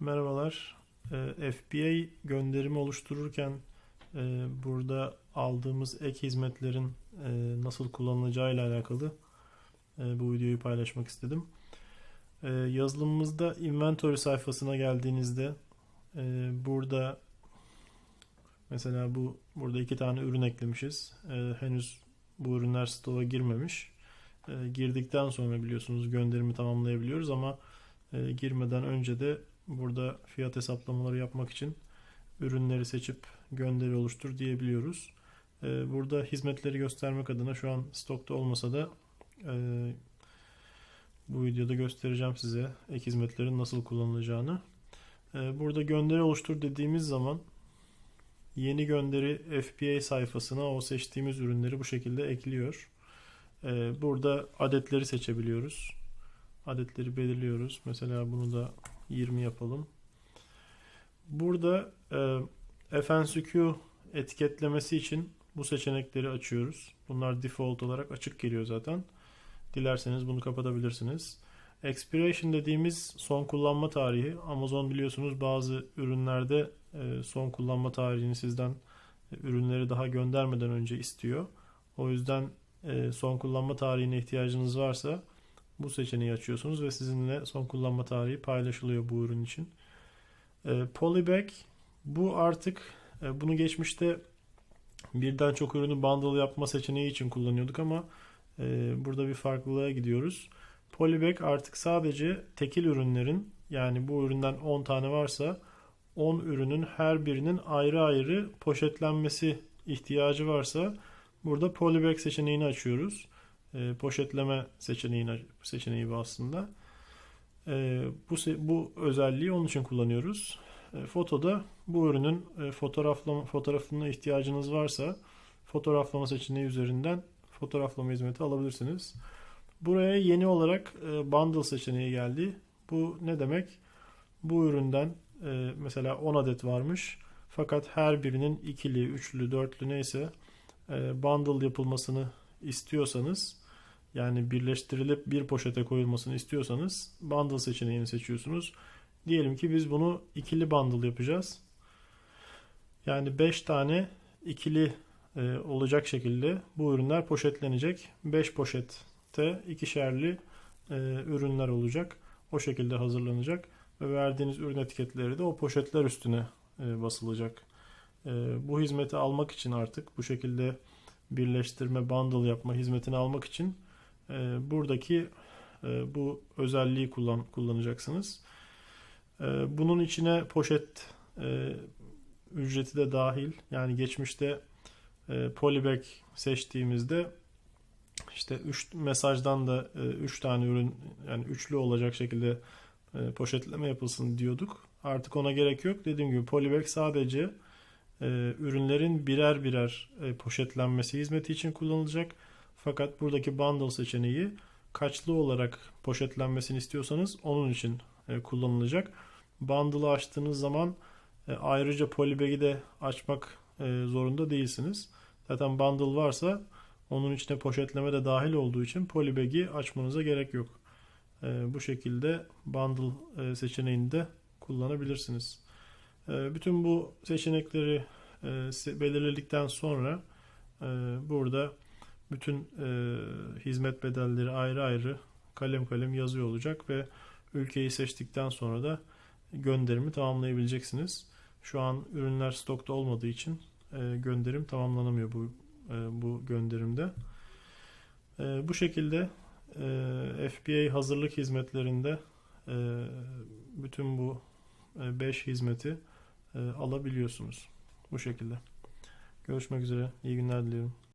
Merhabalar. Ee, FBA gönderimi oluştururken e, burada aldığımız ek hizmetlerin e, nasıl kullanılacağı ile alakalı e, bu videoyu paylaşmak istedim. Yazılımımızda inventory sayfasına geldiğinizde burada mesela bu burada iki tane ürün eklemişiz. Henüz bu ürünler stoğa girmemiş. Girdikten sonra biliyorsunuz gönderimi tamamlayabiliyoruz ama girmeden önce de burada fiyat hesaplamaları yapmak için ürünleri seçip gönderi oluştur diyebiliyoruz. E, burada hizmetleri göstermek adına şu an stokta olmasa da e, bu videoda göstereceğim size ek hizmetlerin nasıl kullanılacağını. E, burada gönderi oluştur dediğimiz zaman yeni gönderi FBA sayfasına o seçtiğimiz ürünleri bu şekilde ekliyor. E, burada adetleri seçebiliyoruz. Adetleri belirliyoruz. Mesela bunu da 20 yapalım. Burada e, FNCQ etiketlemesi için bu seçenekleri açıyoruz. Bunlar default olarak açık geliyor zaten. Dilerseniz bunu kapatabilirsiniz. Expiration dediğimiz son kullanma tarihi. Amazon biliyorsunuz bazı ürünlerde e, son kullanma tarihini sizden e, ürünleri daha göndermeden önce istiyor. O yüzden e, son kullanma tarihine ihtiyacınız varsa bu seçeneği açıyorsunuz ve sizinle son kullanma tarihi paylaşılıyor bu ürün için. E, Polybag bu artık e, bunu geçmişte birden çok ürünü bundle yapma seçeneği için kullanıyorduk ama e, burada bir farklılığa gidiyoruz. Polybag artık sadece tekil ürünlerin yani bu üründen 10 tane varsa 10 ürünün her birinin ayrı ayrı poşetlenmesi ihtiyacı varsa burada polybag seçeneğini açıyoruz. E, poşetleme seçeneğini seçeneği bu aslında. E, bu bu özelliği onun için kullanıyoruz. E, fotoda bu ürünün e, fotoğraflama fotoğrafına ihtiyacınız varsa fotoğraflama seçeneği üzerinden fotoğraflama hizmeti alabilirsiniz. Buraya yeni olarak e, bundle seçeneği geldi. Bu ne demek? Bu üründen e, mesela 10 adet varmış. Fakat her birinin ikili, üçlü, dörtlü neyse e, bundle yapılmasını istiyorsanız yani birleştirilip bir poşete koyulmasını istiyorsanız bundle seçeneğini seçiyorsunuz. Diyelim ki biz bunu ikili bundle yapacağız. Yani 5 tane ikili e, olacak şekilde bu ürünler poşetlenecek. 5 poşette ikişerli e, ürünler olacak. O şekilde hazırlanacak ve verdiğiniz ürün etiketleri de o poşetler üstüne e, basılacak. E, bu hizmeti almak için artık bu şekilde birleştirme, bundle yapma hizmetini almak için e, buradaki e, bu özelliği kullan kullanacaksınız. E, bunun içine poşet e, ücreti de dahil. Yani geçmişte e, polybag seçtiğimizde işte 3 mesajdan da 3 e, tane ürün yani üçlü olacak şekilde e, poşetleme yapılsın diyorduk. Artık ona gerek yok. Dediğim gibi polybag sadece ürünlerin birer birer e, poşetlenmesi hizmeti için kullanılacak. Fakat buradaki bundle seçeneği kaçlı olarak poşetlenmesini istiyorsanız onun için e, kullanılacak. Bundle'ı açtığınız zaman e, ayrıca polybag'i de açmak zorunda değilsiniz. Zaten bundle varsa onun içine poşetleme de dahil olduğu için polybag'i açmanıza gerek yok. Bu şekilde bundle seçeneğini de kullanabilirsiniz. E, bütün bu seçenekleri e, belirledikten sonra e, burada bütün e, hizmet bedelleri ayrı ayrı kalem kalem yazıyor olacak ve ülkeyi seçtikten sonra da gönderimi tamamlayabileceksiniz. Şu an ürünler stokta olmadığı için gönderim tamamlanamıyor bu bu gönderimde. Bu şekilde FBA hazırlık hizmetlerinde bütün bu 5 e, hizmeti alabiliyorsunuz. Bu şekilde. Görüşmek üzere. İyi günler diliyorum.